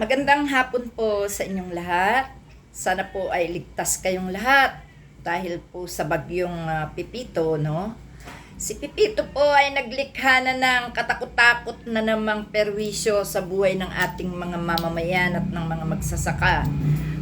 Magandang hapon po sa inyong lahat. Sana po ay ligtas kayong lahat dahil po sa bagyong ah, Pipito, no? Si Pipito po ay naglikha na ng katakot-takot na namang perwisyo sa buhay ng ating mga mamamayan at ng mga magsasaka.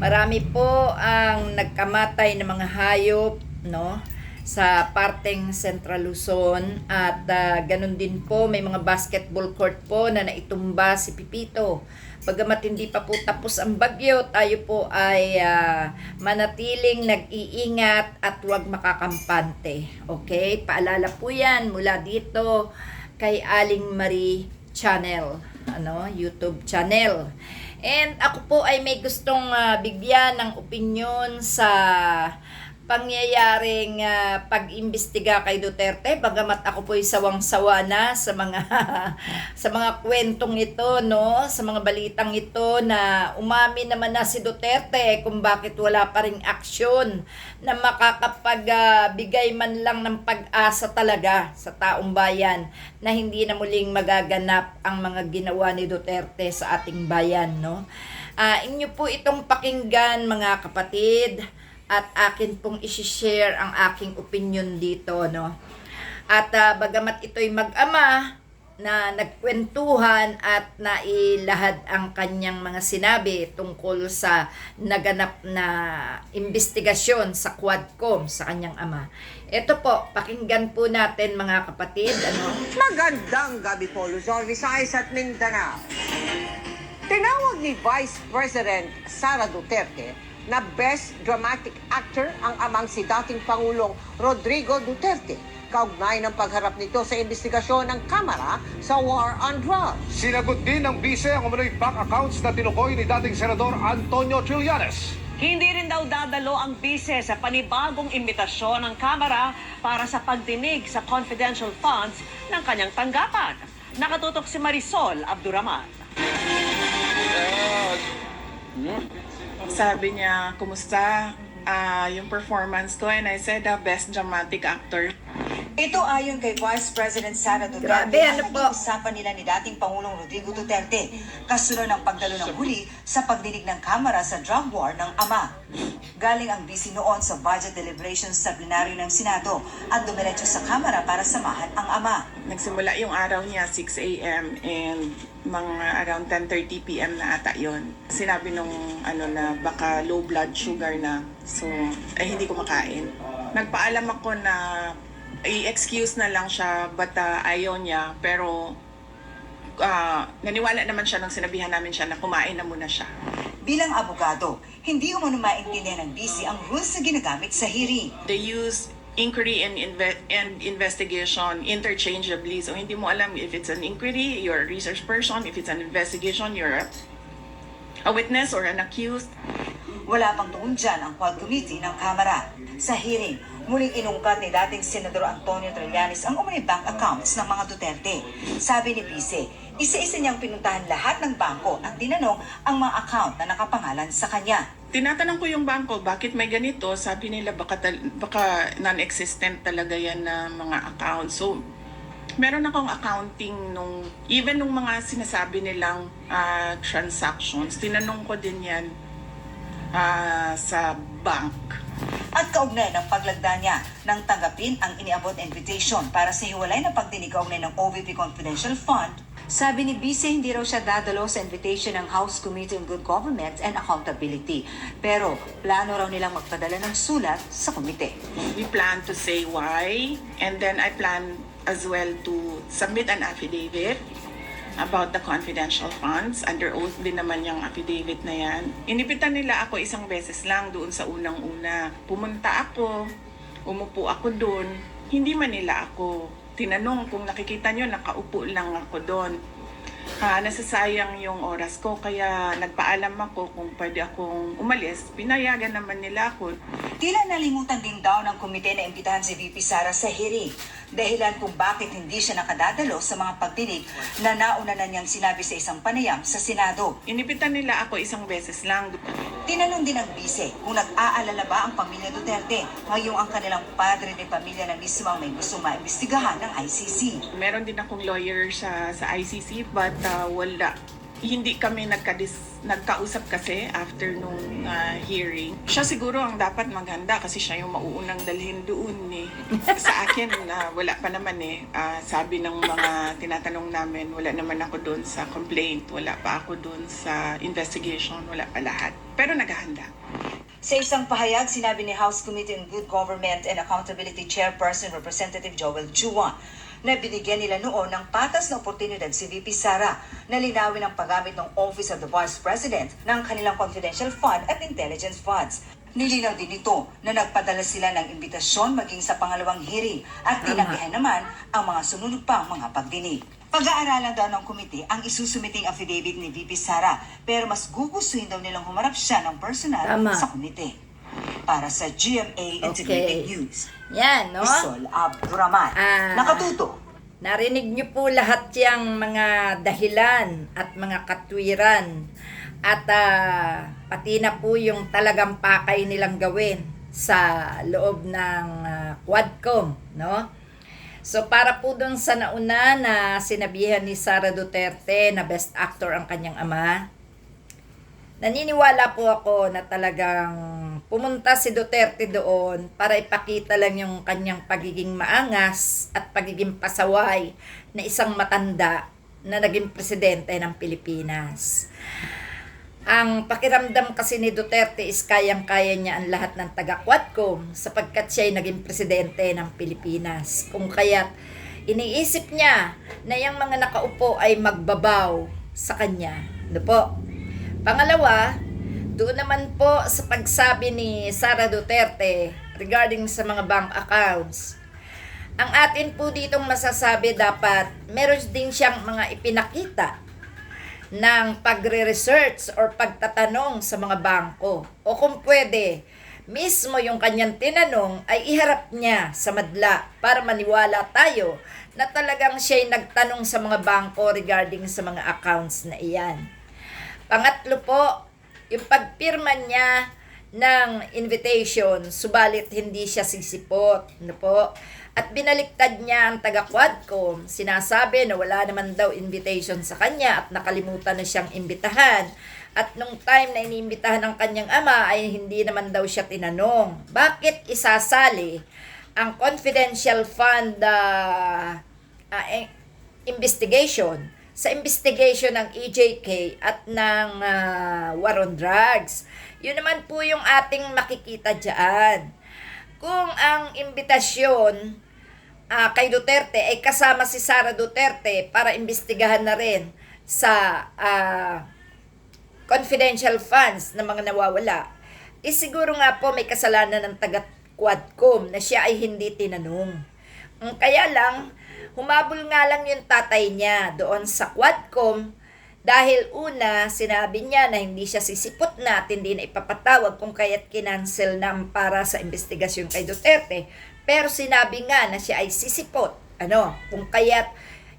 Marami po ang nagkamatay ng mga hayop, no? Sa parteng Central Luzon at ah, ganun din po may mga basketball court po na naitumba si Pipito. Bagamat hindi pa po tapos ang bagyo, tayo po ay ah, manatiling nag-iingat at huwag makakampante. Okay? Paalala po yan mula dito kay Aling Marie Channel, ano, YouTube channel. And ako po ay may gustong ah, bigyan ng opinion sa pangyayaring ah, pag-imbestiga kay Duterte bagamat ako po ay sawang-sawa na sa mga sa mga kwentong ito no? Sa mga balitang ito na umami naman na si Duterte kung bakit wala pa ring aksyon na makakapagbigay man lang ng pag-asa talaga sa taong bayan na hindi na muling magaganap ang mga ginawa ni Duterte sa ating bayan no? Ah, inyo po itong pakinggan mga kapatid at akin pong isi-share ang aking opinion dito, no? At ah, bagamat ito'y mag-ama na nagkwentuhan at nailahad ang kanyang mga sinabi tungkol sa naganap na investigasyon sa Quadcom sa kanyang ama. Ito po, pakinggan po natin mga kapatid, ano? Magandang gabi po, Luzon, Visayas at Mindanao. Tinawag ni Vice President Sara Duterte na Best Dramatic Actor ang amang si dating Pangulong Rodrigo Duterte kaugnay ng pagharap nito sa investigasyon ng Kamara sa War on Drugs. Sinagot din ng bise ang umano'y bank accounts na tinukoy ni dating Senador Antonio Trillanes. Hindi rin daw dadalo ang bise sa panibagong imbitasyon ng Kamara para sa pagdinig sa confidential funds ng kanyang tanggapan. Nakatutok si Marisol Abduraman. Sabi niya, kumusta ah, yung performance ko? And I said, ah, best dramatic actor. Ito ayon kay Vice President Sara Duterte Grabe, ano po? usapan nila ni dating Pangulong Rodrigo Duterte kasunod ng pagdalo ng huli sa pagdinig ng Kamara sa drug war ng ama. Galing ang busy noon sa budget deliberations sa plenaryo ng Senado at dumiretso sa Kamara para samahan ang ama. Nagsimula yung araw niya 6 a.m. and mga around 10.30 p.m. na ata yon. Sinabi nung ano na baka low blood sugar na. So, ay hindi ko makain. Nagpaalam ako na i-excuse na lang siya but ah, ayaw niya. Pero ah, naniwala naman siya nang sinabihan namin siya na kumain na muna siya. Bilang abogado, hindi umano maintindihan ng busy ang rules na ginagamit sa hearing. they use inquiry and, inve- and investigation interchangeably. So hindi mo alam if it's an inquiry, you're a research person. If it's an investigation, you're a, a witness or an accused. Wala pang tuon dyan ang Quad Committee ng Kamara. Sa hearing, muling inungkat ni dating Senador Antonio Trillanes ang umani bank accounts ng mga Duterte. Sabi ni Vice, isa-isa niyang pinuntahan lahat ng bangko at tinanong ang mga account na nakapangalan sa kanya. Tinatanong ko yung bangko, bakit may ganito? Sabi nila baka, baka non-existent talaga yan na mga account. So, meron akong accounting nung, even nung mga sinasabi nilang ah, transactions, tinanong ko din yan ah, sa bank. At kaugnay ng paglagda niya nang tanggapin ang iniabot invitation para sa hiwalay na pagdinig kaugnay ng OVP Confidential Fund, sabi ni Vice hindi raw siya dadalo sa invitation ng House Committee on Good Government and Accountability. Pero plano raw nilang magpadala ng sulat sa komite. We plan to say why, and then I plan as well to submit an affidavit about the confidential funds. Under oath din naman yung affidavit na yan. Inipitan nila ako isang beses lang doon sa unang-una. Pumunta ako, umupo ako doon. Hindi man nila ako tinanong kung nakikita nyo, nakaupo lang ako doon. Ah, nasasayang yung oras ko kaya nagpaalam ako kung pwede akong umalis. Pinayagan naman nila ako. Tila nalimutan din daw ng komite na imbitahan si VP Sara sa hearing. Dahilan kung bakit hindi siya nakadadalo sa mga pagdinig na nauna na niyang sinabi sa isang panayam sa Senado. Inipitan nila ako isang beses lang. Tinanong din ng bise kung nag-aalala ba ang pamilya Duterte ngayong ang kanilang padre de pamilya na mismo ang may gusto maimbestigahan ng ICC. Meron din akong lawyer sa, sa ICC but uh, wala. Hindi kami nagkadis, nagkausap kasi after nung ah, hearing. Siya siguro ang dapat maghanda kasi siya yung mauunang dalhin doon eh. Sa akin, na wala pa naman eh. Ah, sabi ng mga tinatanong namin, wala naman ako doon sa complaint, wala pa ako doon sa investigation, wala pa lahat. Pero naghahanda. Sa isang pahayag, sinabi ni House Committee on Good Government and Accountability Chairperson Representative Joel Chua na binigyan nila noon ng patas na oportunidad si VP Sara na linawin ang paggamit ng Office of the Vice President ng kanilang confidential fund at intelligence funds. Nilinaw din nito na nagpadala sila ng imbitasyon maging sa pangalawang hearing at tinanggihan naman ang mga sunod pang mga pagdinig. Pag-aaralan daw ng komite ang isusumiting affidavit ni VP Sara pero mas gugustuhin daw nilang humarap siya ng personal Tama. sa komite. Para sa GMA Integrated Okay. News, Yan, no? Isol Abduraman, Ah. nakatuto. Narinig niyo po lahat yung mga dahilan at mga katwiran at ah, pati na po yung talagang pakay nilang gawin sa loob ng ah, Quadcom, no? So para po dun sa nauna na sinabihan ni Sara Duterte na best actor ang kanyang ama, naniniwala po ako na talagang pumunta si Duterte doon para ipakita lang yung kanyang pagiging maangas at pagiging pasaway na isang matanda na naging presidente ng Pilipinas. Ang pakiramdam kasi ni Duterte is kayang-kaya niya ang lahat ng taga-Quadcom sapagkat siya ay naging presidente ng Pilipinas. Kung kaya't iniisip niya na yung mga nakaupo ay magbabaw sa kanya. Ano po? Pangalawa, doon naman po sa pagsabi ni Sara Duterte regarding sa mga bank accounts. Ang atin po ditong masasabi dapat meron din siyang mga ipinakita ng pagre-research or pagtatanong sa mga bangko. O kung pwede, mismo yung kanyang tinanong ay iharap niya sa madla para maniwala tayo na talagang siya'y nagtanong sa mga bangko regarding sa mga accounts na iyan. Pangatlo po, yung pagpirma niya ng invitation, subalit hindi siya sisipot. Ano po? At binaliktad niya ang taga-Quadcom. Sinasabi na wala naman daw invitation sa kanya at nakalimutan na siyang imbitahan. At nung time na iniimbitahan ng kanyang ama ay hindi naman daw siya tinanong. Bakit isasali ang confidential fund ah, eh, investigation sa investigation ng EJK at ng ah, war on drugs. Yun naman po yung ating makikita dyan. Kung ang imbitasyon ah, kay Duterte ay kasama si Sara Duterte para imbestigahan na rin sa ah, confidential funds ng mga nawawala, eh siguro nga po may kasalanan ng taga Quadcom na siya ay hindi tinanong. Mm, Kaya lang, humabol nga lang yung tatay niya doon sa Quadcom dahil una, sinabi niya na hindi siya sisipot na at hindi na ipapatawag kung kaya't kinancel na para sa investigasyon kay Duterte. Pero sinabi nga na siya ay sisipot. Ano, kung kaya't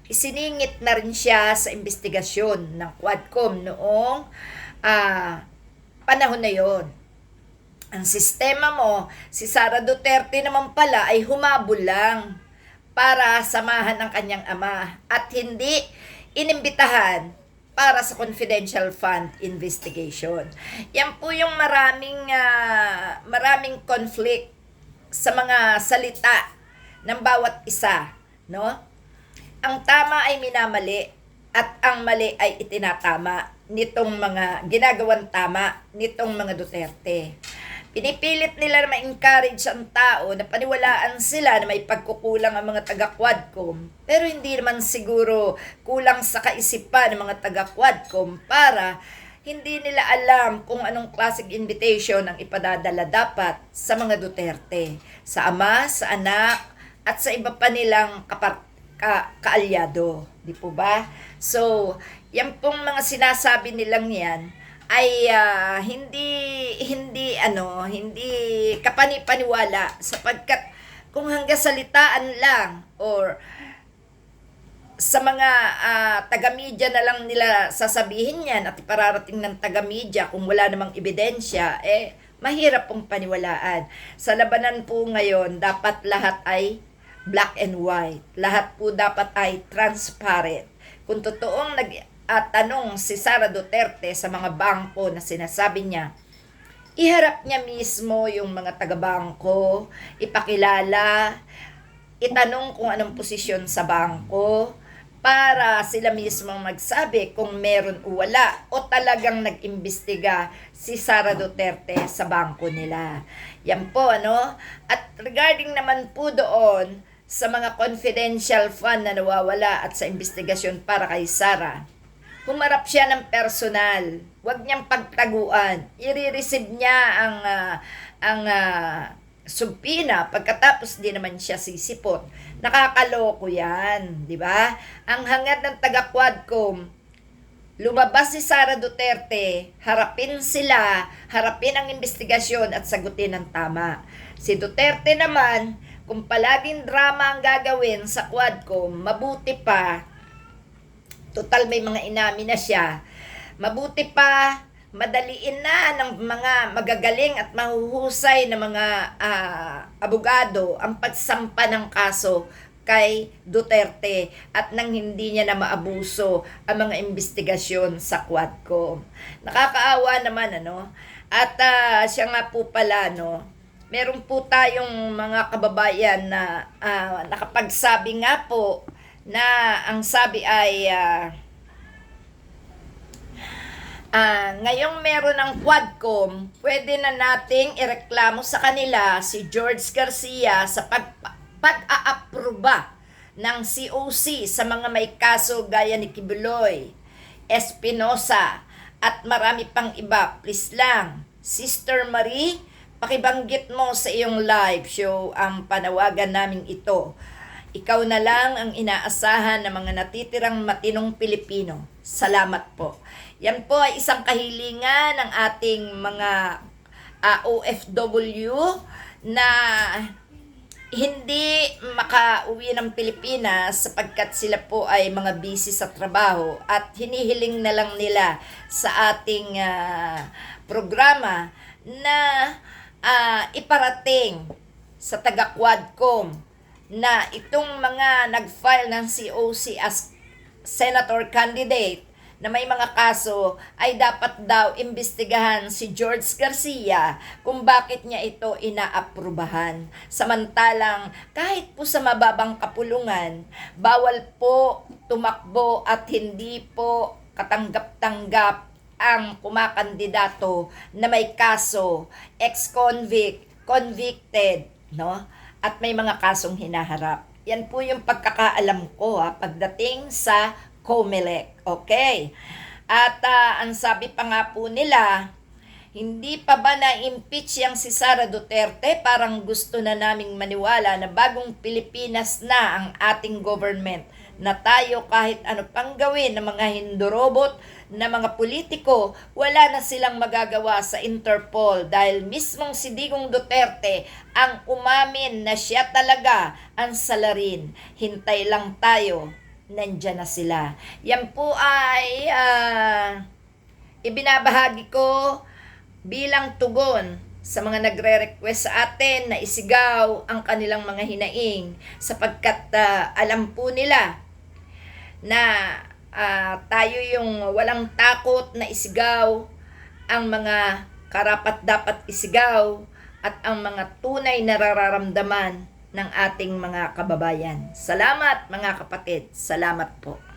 isiningit na rin siya sa investigasyon ng Quadcom noong ah, panahon na yon. Ang sistema mo, si Sara Duterte naman pala ay humabol lang para samahan ang kanyang ama at hindi inimbitahan para sa confidential fund investigation. Yan po yung maraming ah, maraming conflict sa mga salita ng bawat isa, no? Ang tama ay minamali at ang mali ay itinatama nitong mga ginagawang tama nitong mga Duterte. Pinipilit nila na ma-encourage ang tao na paniwalaan sila na may pagkukulang ang mga taga-Quadcom. Pero hindi naman siguro kulang sa kaisipan ng mga taga-Quadcom para hindi nila alam kung anong classic invitation ang ipadadala dapat sa mga Duterte. Sa ama, sa anak, at sa iba pa nilang kapar- ka- kaalyado. Di po ba? So, yan pong mga sinasabi nilang yan ay ah, hindi hindi ano hindi kapani-paniwala sapagkat kung hanggang salitaan lang or sa mga ah, taga-media na lang nila sasabihin yan at ipararating ng taga-media kung wala namang ebidensya, eh, mahirap pong paniwalaan. Sa labanan po ngayon, dapat lahat ay black and white. Lahat po dapat ay transparent. Kung totoong nag at tanong si Sara Duterte sa mga bangko na sinasabi niya, iharap niya mismo yung mga taga-bangko, ipakilala, itanong kung anong posisyon sa bangko, para sila mismo magsabi kung meron o wala o talagang nag-imbestiga si Sara Duterte sa bangko nila. Yan po, ano? At regarding naman po doon sa mga confidential fund na nawawala at sa investigasyon para kay Sara, humarap siya ng personal. Huwag niyang pagtaguan. I-receive niya ang ah, ang ah, subpina pagkatapos di naman siya sisipot. Nakakaloko yan, di ba? Ang hangad ng taga Quadcom, lumabas si Sara Duterte, harapin sila, harapin ang investigasyon at sagutin ng tama. Si Duterte naman, kung palaging drama ang gagawin sa Quadcom, mabuti pa, total may mga inamin na siya, mabuti pa, madaliin na ng mga magagaling at mahuhusay na mga ah, abogado ang pagsampa ng kaso kay Duterte at nang hindi niya na maabuso ang mga investigasyon sa Quadcom. Nakakaawa naman ano. At ah, siya nga po pala no, meron po tayong mga kababayan na ah, nakapagsabi nga po na ang sabi ay ah, Ah, ngayong meron ng Quadcom, pwede na nating ireklamo sa kanila si George Garcia sa pag pag-aaproba ng COC sa mga may kaso gaya ni Kibuloy, Espinosa, at marami pang iba. Please lang, Sister Marie, pakibanggit mo sa iyong live show ang panawagan namin ito. Ikaw na lang ang inaasahan ng mga natitirang matinong Pilipino. Salamat po. Yan po ay isang kahilingan ng ating mga ah, OFW na hindi makauwi ng Pilipinas sapagkat sila po ay mga busy sa trabaho at hinihiling na lang nila sa ating ah, programa na ah, iparating sa taga Quadcom na itong mga nag-file ng COC as senator candidate na may mga kaso ay dapat daw imbestigahan si George Garcia kung bakit niya ito inaaprubahan. Samantalang kahit po sa mababang kapulungan, bawal po tumakbo at hindi po katanggap-tanggap ang kumakandidato na may kaso, ex-convict, convicted, no? At may mga kasong hinaharap. Yan po yung pagkakaalam ko ha, pagdating sa COMELEC. Okay. At ah, ang sabi pa nga po nila, hindi pa ba na-impeach yang si Sara Duterte? Parang gusto na naming maniwala na bagong Pilipinas na ang ating government na tayo kahit ano pang gawin ng mga hindorobot na mga politiko, wala na silang magagawa sa Interpol dahil mismong si Digong Duterte ang umamin na siya talaga ang salarin. Hintay lang tayo, nandyan na sila. Yan po ay ah, ibinabahagi ko bilang tugon sa mga nagre-request sa atin na isigaw ang kanilang mga hinaing sapagkat ah, alam po nila na ah, tayo yung walang takot na isigaw ang mga karapat dapat isigaw at ang mga tunay na nararamdaman ng ating mga kababayan. Salamat mga kapatid. Salamat po.